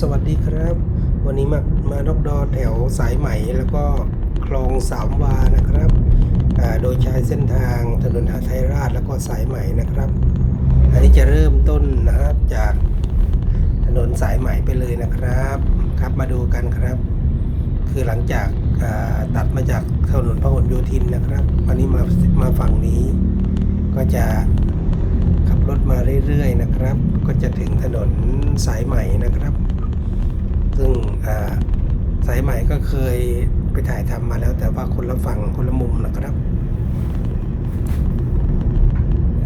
สวัสดีครับ วันนี้มามานอกดอแถวสายไหม่แล้วก็คลองสามวานะครับโดยใช้เส้นทางถนนหาไทยราชแล้วก็สายไหม่นะครับ อันนี้จะเริ่มต้นนะครับจากถนนสายไหม่ไปเลยนะครับครับมาดูกันครับ คือหลังจากตัดมาจากถนนพหลโยธินนะครับวันนี้มามาฝั่งนี้ ก็จะขับรถมาเรื่อยๆนะครับ ก็จะถึงถนนสายใหม่นะครับายใหม่ก็เคยไปถ่ายทำมาแล้ว แต่ว่าคนละฝั่งคนละมุมนะครับ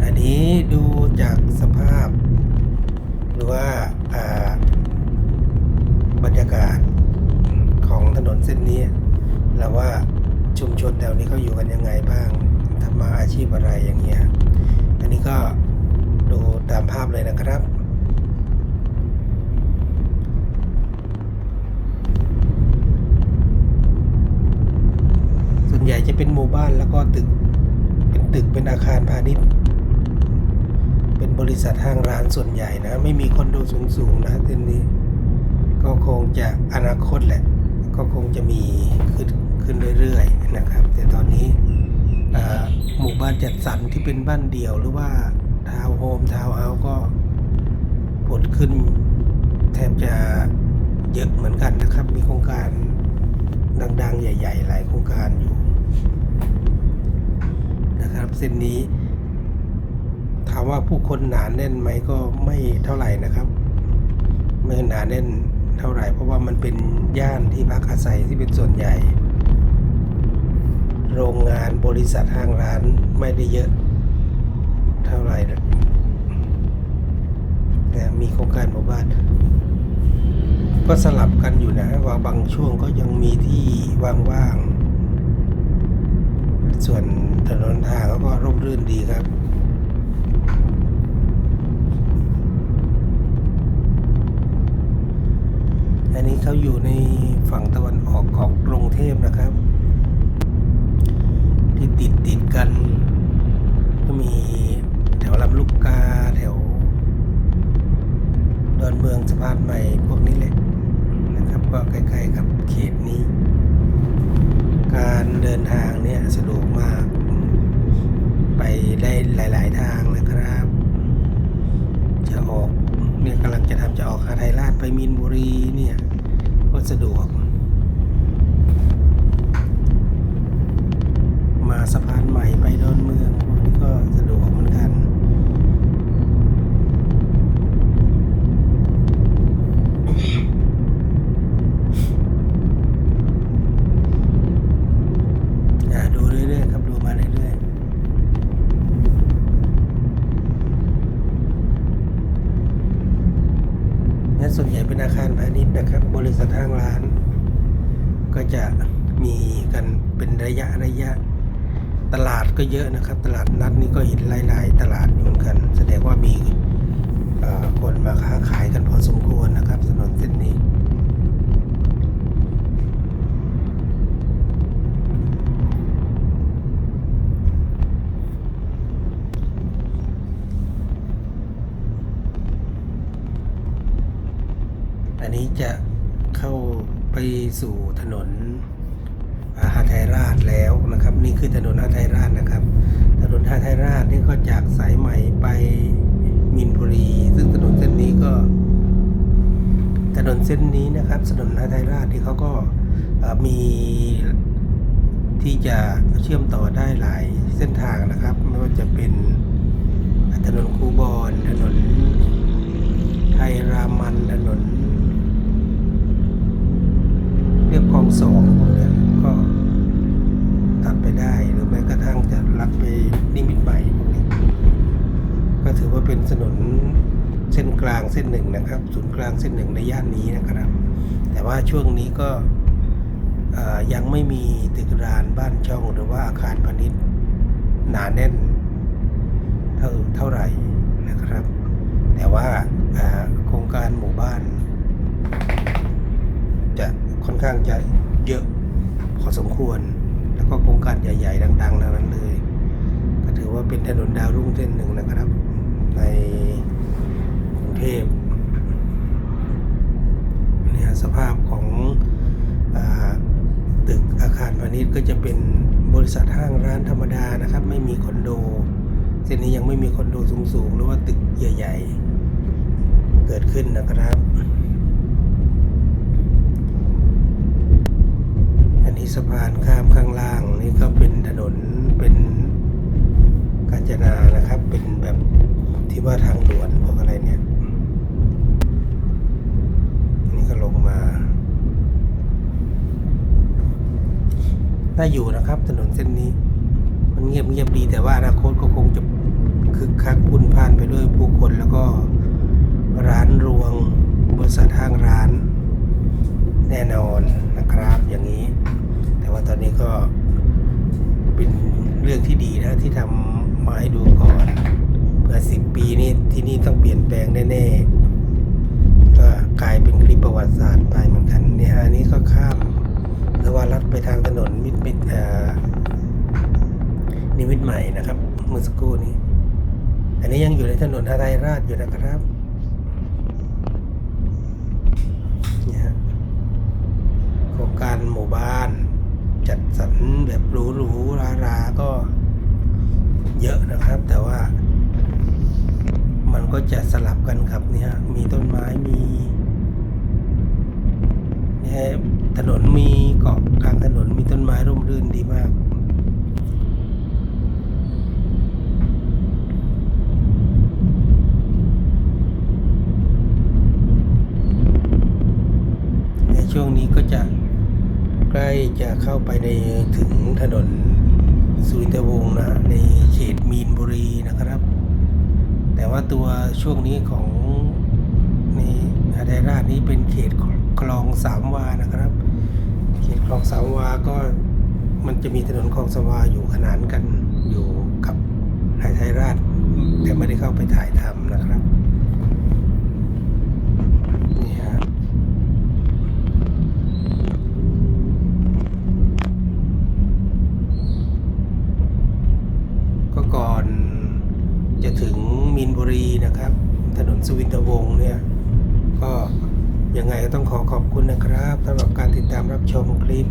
อันนี้ดูจากสภาพ หรือว่าอ่าบรรยากาศของถนนเส้นนี้แล้วว่าชุมชนแถวนี้เขาอยู่กันยังไงบ้างทำมาอาชีพอะไรอย่างเงี้ย อันนี้ก็ดูตามภาพเลยนะครับ ส่วน ใหญ่จะเป็นหมู่บ้านแล้วก็ตึก เป็นตึกเป็นอาคารพาณิชย์ เป็นบริษัทห้างร้านส่วนใหญ่นะ ไม่มีคอนโดสูงๆนะเส้นนี้ ก็คงจะอนาคตแหละ ก็คงจะมีขึ้นขึ้นเรื่อยๆนะครับ แต่ตอนนี้หมู่บ้านจัดสรรที่เป็นบ้านเดี่ยวหรือว่าทาวน์โฮมทาวน์เฮาส์ก็ผลขึ้นแทบจะเยอะเหมือนกันนะครับ มีโครงการดังๆ ใหญ่ ๆ หลายโครงการอยู่ เส้นนี้ ถามว่าผู้คนหนาแน่นไหมก็ไม่เท่าไหร่นะครับไม่หนาแน่นเท่าไหร่ เพราะว่ามันเป็นย่านที่พักอาศัยที่เป็นส่วนใหญ่ โรงงานบริษัทห้างร้านไม่ได้เยอะเท่าไหร่นะแต่มีโครงการหมู่บ้าน ก็สลับกันอยู่นะว่าบางช่วงก็ยังมีที่ว่างๆส่วนถนนทางเขาก็ร่มรื่นดีครับ อันนี้ เขาอยู่ในฝั่งตะวันออกของกรุงเทพนะครับ ที่ติดติดกัน ก็มีแถวลำลูกกาแถวดอนเมืองสะพานใหม่พวกนี้แหละนะครับ ก็ใกล้ๆกับเขตนี้ การเดินทางเนี่ยสะดวกมาก ไปได้หลาย ๆ ทางนะครับ จะออกเนี่ยกำลังจะทำจะออกคาไทยราชไปมีนบุรี สะดวก มาสะพานใหม่ไปดอนเมืองพวกนี้ก็สะดวกเหมือนกัน อ่าดูเรื่อยๆครับดูมาเรื่อย ๆงั้นส่วนใหญ่เป็นอาคารพาณิชย์นะครับ บริษัทห้างร้าน ก็จะมีกันเป็นระยะระยะ ตลาดก็เยอะนะครับ ตลาดนัดนี่ก็เห็นหลาย ๆ ตลาดอยู่เหมือนกัน แสดงว่ามีคนมาค้าขายกันพอสมควรนะครับถนนเส้นนี้ อันนี้จะเข้าไปสู่ถนนอาหาไทยราชแล้วนะครับ นี่คือถนนหาไทยราชนะครับ ถนนหาไทยราชนี่ก็จากสายใหม่ไปมินบุรี ซึ่งถนนเส้นนี้ก็ ถนนเส้นนี้นะครับ ถนนหาไทยราชที่เขาก็มีที่จะเชื่อมต่อได้หลายเส้นทางนะครับ ไม่ว่าจะเป็นถนนคูบอนถนนไทยรามันถนน เส้นหนึ่งนะครับ ศูนย์กลางเส้นหนึ่งในย่านนี้นะครับ แต่ว่าช่วงนี้ก็ยังไม่มีตึกรานบ้านช่องหรือว่าอาคารพาณิชย์หนาแน่นเท่าเท่าไหร่นะครับ แต่ว่าอ่าโครงการหมู่บ้าน จะค่อนข้างจะเยอะพอสมควร แล้วก็โครงการใหญ่ ๆ ดังๆทั้งนั้นเลย ก็ถือว่าเป็นถนนดาวรุ่งเส้นหนึ่งนะครับ ใน เทพเนี่ยสภาพของอตึกอาคารพาณิชย์ก็จะเป็นบริษัทห้างร้านธรรมดานะครับ ไม่มีคอนโดเส้นนี้ยังไม่มีคอนโดสูงๆ หรือว่าตึกใหญ่ ๆ เกิดขึ้นนะครับ อันนี้สะพานข้ามข้างล่างนี่ก็เป็นถนนเป็นกาญจนานะครับ เป็นแบบที่ว่าทางด่วน น่าอยู่นะครับ ถนนเส้นนี้ มันเงียบเงียบดีแต่ว่าอนาคตก็คงจะคึกคักพุ่นพ่านไปด้วยผู้คนแล้วก็ร้านรวงบริษัทห้างร้าน แน่นอนนะครับอย่างนี้ แต่ว่าตอนนี้ก็เป็นเรื่องที่ดีนะที่ทำมาให้ดูก่อนเมื่อสิบปีนี้ที่นี่ต้องเปลี่ยนแปลงแน่ๆก็กลายเป็นคลิปประวัติศาสตร์ไปเหมือนกันเนี่ยอันนี้ก็ข้าม รือว่าลัดไปทางถนนมิตรมิตรนิมิตใหม่นะครับเมื่อสักครู่นี้ อันนี้ยังอยู่ในถนนฮาไทยราชอยู่นะครับเนี่ยฮะโครงการหมู่บ้าน จัดสรรแบบหรูหรูราราก็เยอะนะครับ แต่ว่า มันก็จะสลับกันครับเนี่ยมีต้นไม้มี ถนนมีเกาะกลางถนนมีต้นไม้ร่มรื่นดีมากในช่วงนี้ก็จะใกล้จะเข้าไปในถึงถนนสุวินทวงศ์นะในเขตมีนบุรีนะครับ แต่ว่าตัวช่วงนี้ของในอาดราชนี้เป็นเขต คลองสามวานะครับ เขตคลองสามวาก็มันจะมีถนนคลองสามวาอยู่ขนานกันอยู่กับหาไทยราชแต่ไม่ได้เข้าไปถ่ายทำนะครับนี่ฮะก็ก่อนจะถึงมีนบุรีนะครับ ถนนสุวินทวงศ์เนี่ย ก็ ยังไงก็ต้องขอขอบคุณนะครับสำหรับการติดตามรับชมคลิป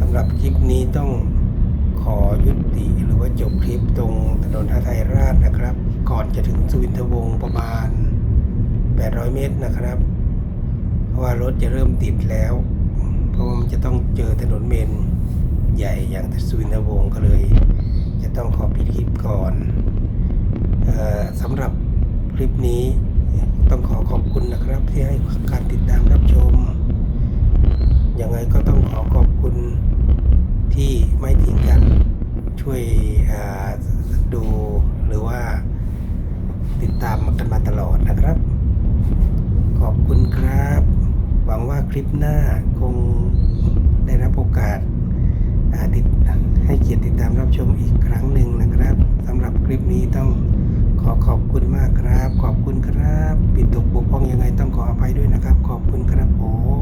สำหรับคลิปนี้ต้องขอยุติหรือว่าจบคลิปตรงถนนท่าไทยราชนะครับ ก่อนจะถึงสุวินทวงศ์ประมาณ 800 เมตรนะครับ เพราะว่ารถจะเริ่มติดแล้ว เพราะว่ามันจะต้องเจอถนนเมนใหญ่อย่างสุวินทวงศ์ก็เลย จะต้องขอปิดคลิปก่อนออสำหรับคลิปนี้ ต้องขอขอบคุณนะครับที่ให้การติดตามรับชม ยังไงก็ต้องขอขอบคุณที่ไม่ทิ้งกันช่วยดูหรือว่าติดตามกันมาตลอดนะครับ ขอบคุณครับ หวังว่าคลิปหน้าคงได้รับโอกาสาติดให้เกียรติติดตามรับชมอีกครั้งหนึ่งนะครับสำหรับคลิปนี้ต้องขอขอบคุณมากครับ ขอบคุณครับ ดตกบกพร่องยังไงต้องขออภัยด้วยนะครับ ขอบคุณครับผม